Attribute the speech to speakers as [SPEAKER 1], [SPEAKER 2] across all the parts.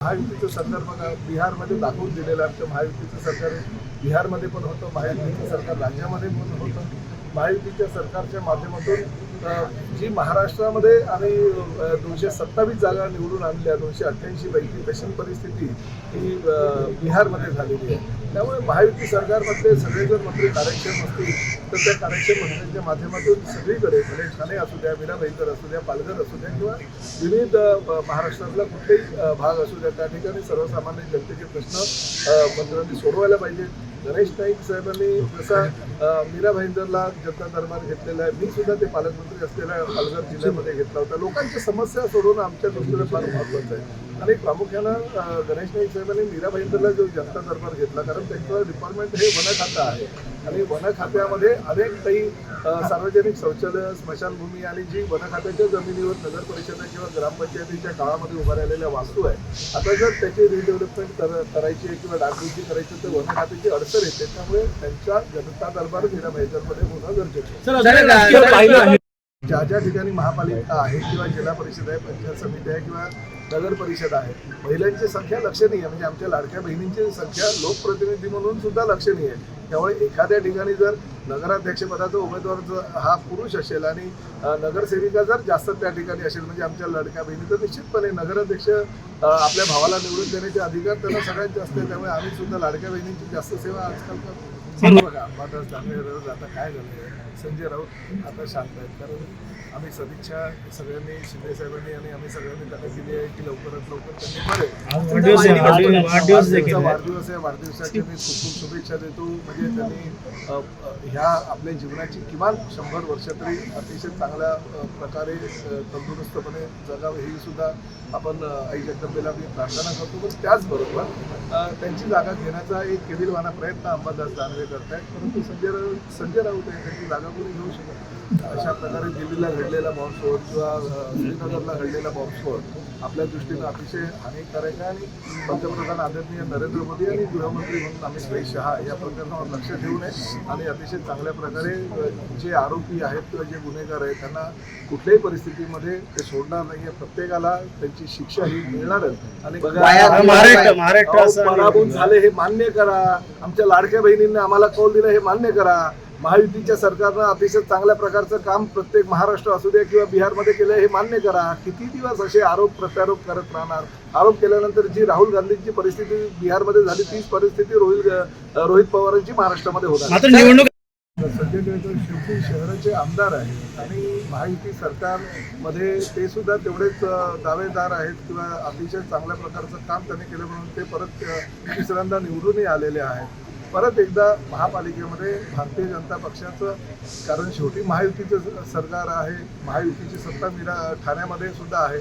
[SPEAKER 1] महायुतीचं सरकार बघा बिहारमध्ये दाखवून दिलेलं आहे. आमच्या महायुतीचं सरकार बिहारमध्ये पण होतं महायुतीचं सरकार राज्यामध्ये पण होतं. महायुतीच्या सरकारच्या माध्यमातून जी महाराष्ट्रामध्ये आम्ही दोनशे सत्तावीस जागा निवडून आणल्या दोनशे अठ्ठ्याऐंशी पैकी तशी परिस्थिती ही बिहारमध्ये झालेली आहे. त्यामुळे महायुती सरकारमधले सगळे जर मंत्री कार्यक्षम असतील तर त्या कार्यक्षम मंत्र्यांच्या माध्यमातून सगळीकडे म्हणजे ठाणे असू द्या मीरा भाईकर असू द्या पालघर असू द्या किंवा विविध महाराष्ट्रातला कुठलाही भाग असू द्या त्या ठिकाणी सर्वसामान्य जनतेचे प्रश्न मंत्र्यांनी सोडवायला पाहिजेत. गणेश नाईक साहेबांनी जसा मीरा भाईंदरला जनता दरबार घेतलेला आहे मी सुद्धा ते पालकमंत्री असलेल्या पालघर जिल्ह्यामध्ये घेतला होता. लोकांच्या समस्या सोडवणं आमच्या दृष्टीने फार महत्त्वाचं आहे. आणि प्रामुख्यानं गणेश नाईक साहेबांनी मीरा भाईंदरला जो जनता दरबार घेतला कारण त्यांचं डिपार्टमेंट हे वन खातं आहे. आणि वन खात्यामध्ये अनेक काही सार्वजनिक शौचालय स्मशानभूमी आणि जी वन खात्याच्या जमिनीवर नगर परिषदा किंवा ग्रामपंचायतीच्या काळामध्ये उभा राहिलेल्या वास्तू आहे आता जर त्याची रिडेव्हलपमेंट कर करायची आहे किंवा डागडुजी करायची तर वन खात्याची अडचण येते. त्यामुळे त्यांचा जनता दरबार मीरा भाईंदरमध्ये होणं गरजेचं ज्या ज्या ठिकाणी महापालिका आहे किंवा जिल्हा परिषद आहे पंचायत समिती आहे किंवा नगर परिषद आहे महिलांची संख्या लक्षणीय आहे. म्हणजे आमच्या लाडक्या बहिणींची संख्या लोकप्रतिनिधी म्हणून सुद्धा लक्षणीय आहे. त्यामुळे एखाद्या ठिकाणी जर नगराध्यक्षपदाचा उमेदवार हा पुरुष असेल आणि नगरसेविका जर जास्त त्या ठिकाणी असेल म्हणजे आमच्या लाडक्या बहिणी तर निश्चितपणे नगराध्यक्ष आपल्या भावाला निवडून देण्याचे अधिकार त्यांना सगळ्यात जास्त आहे त्यामुळे आम्ही सुद्धा लाडक्या बहिणींची जास्त सेवा आजकाल करतो बघा अंबादास दानवे आता काय झालं संजय राऊत आता शांत आहेत. कारण आम्ही सदिच्छा सगळ्यांनी शिंदे साहेबांनी आणि आम्ही सगळ्यांनी त्यांना दिली आहे की लवकरात लवकर त्यांनी बरे
[SPEAKER 2] वाढदिवस आहे, वाढदिवस-
[SPEAKER 1] वाढदिवसाच्या मी खूप खूप शुभेच्छा देतो. म्हणजे त्यांनी ह्या आपल्या जीवनाची किमान शंभर वर्ष तरी अतिशय चांगल्या प्रकारे तंदुरुस्तपणे जगावं ही सुद्धा आपण आई जगदंबेला मी प्रार्थना करतो. पण त्याचबरोबर त्यांची जागा घेण्याचा एक केविलवाना प्रयत्न अंबादास दानवे करतायत. परंतु संजय राऊत संजय राऊत आहे त्यांची जागा कोणी घेऊ शकत नाही. अशा प्रकारे दिल्लीला घडलेला बॉम्बस्फोट किंवा श्रीनगरला घडलेला बॉम्बस्फोट आपल्या दृष्टीनं अतिशय हानिकारक आहे आणि पंतप्रधान आदरणीय नरेंद्र मोदी आणि गृहमंत्री म्हणून अमित भाई शहा या प्रकरणावर लक्ष ठेवू नये आणि अतिशय चांगल्या प्रकारे जे आरोपी आहेत किंवा जे गुन्हेगार आहेत त्यांना कुठल्याही परिस्थितीमध्ये ते सोडणार नाहीये प्रत्येकाला त्यांची शिक्षा ही मिळणारच. आणि पराभूत झाले हे मान्य करा. आमच्या लाडक्या बहिणींनी आम्हाला कौल दिला हे मान्य करा. महायुतीच्या सरकारनं अतिशय चांगल्या प्रकारचं काम प्रत्येक महाराष्ट्र असू द्या किंवा बिहारमध्ये केलं हे मान्य करा. किती दिवस असे आरोप प्रत्यारोप करत राहणार? आरोप केल्यानंतर जी राहुल गांधींची परिस्थिती बिहारमध्ये झाली तीच परिस्थिती रोहित रोहित पवारांची महाराष्ट्रामध्ये होणार
[SPEAKER 2] मात्र निवडणूक
[SPEAKER 1] संजय देवकर शेवटी शहराचे आमदार आहेत आणि महायुती सरकारमध्ये ते सुद्धा तेवढेच दावेदार आहेत किंवा अतिशय चांगल्या प्रकारचं काम त्यांनी केलं म्हणून ते परत तिसऱ्यांदा निवडूनही आलेले आहेत. परत एकदा महापालिकेमध्ये भारतीय जनता पक्षाचं कारण शेवटी महायुतीचं सरकार आहे महायुतीची सत्ता मिरा ठाण्यामध्ये सुद्धा आहे.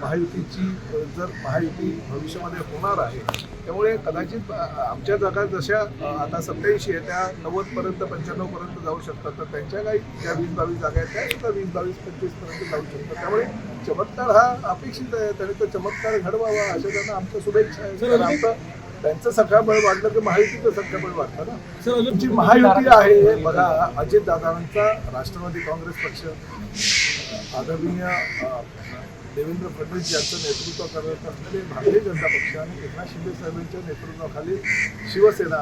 [SPEAKER 1] महायुतीची जर महायुती भविष्यामध्ये होणार आहे त्यामुळे कदाचित आमच्या जागा जशा आता सत्याऐंशी आहे त्या नव्वदपर्यंत पंच्याण्णवपर्यंत जाऊ शकतात. तर त्यांच्या काही ज्या वीस बावीस जागा आहेत त्या सुद्धा वीस बावीस पंचवीसपर्यंत जाऊ शकतात. त्यामुळे चमत्कार हा अपेक्षित आहे. त्याने तो चमत्कार घडवावा अशा त्यांना आमच्या शुभेच्छा आहे आमचं त्यांचं संख्याबळ वाढलं की महायुतीचं संख्याबळ वाढतं ना? तुमची महायुती आहे बघा अजित दादांचा राष्ट्रवादी काँग्रेस पक्ष आदरणीय देवेंद्र फडणवीस यांचं नेतृत्व करत असलेले भारतीय जनता पक्ष आणि एकनाथ शिंदे साहेबांच्या नेतृत्वाखाली शिवसेना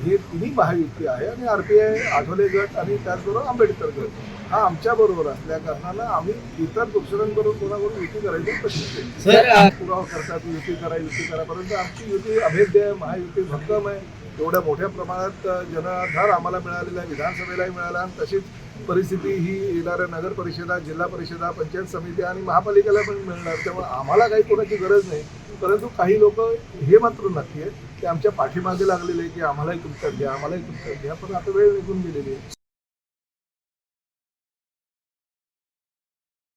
[SPEAKER 1] ही तिन्ही महायुती आहे आणि आर पी आय आठवले गट आणि त्याचबरोबर आंबेडकर गट. हा आमच्या बरोबर असल्या कारणानं आम्ही इतर दुसऱ्यांबरोबर कोणाबरोबर युती करायची प्रश्न पुरावा करतात युती करा युती करा परंतु आमची युती अभेद्य आहे महायुती भक्कम आहे. एवढ्या मोठ्या प्रमाणात जनाधार आम्हाला मिळालेला आहे विधानसभेलाही मिळाला आणि तशीच परिस्थिती ही येणाऱ्या नगर परिषदा जिल्हा परिषदा पंचायत समिती आणि महापालिकेला पण मिळणार. त्यामुळे आम्हाला काही कोणाची गरज नाही. परंतु काही लोक हे मात्र नक्की आहे की आमच्या पाठीमागे लागलेले आहे की आम्हालाही तुमच्यात द्या आम्हालाही तुमच्यात द्या पण आता वेळ निघून गेलेली आहे.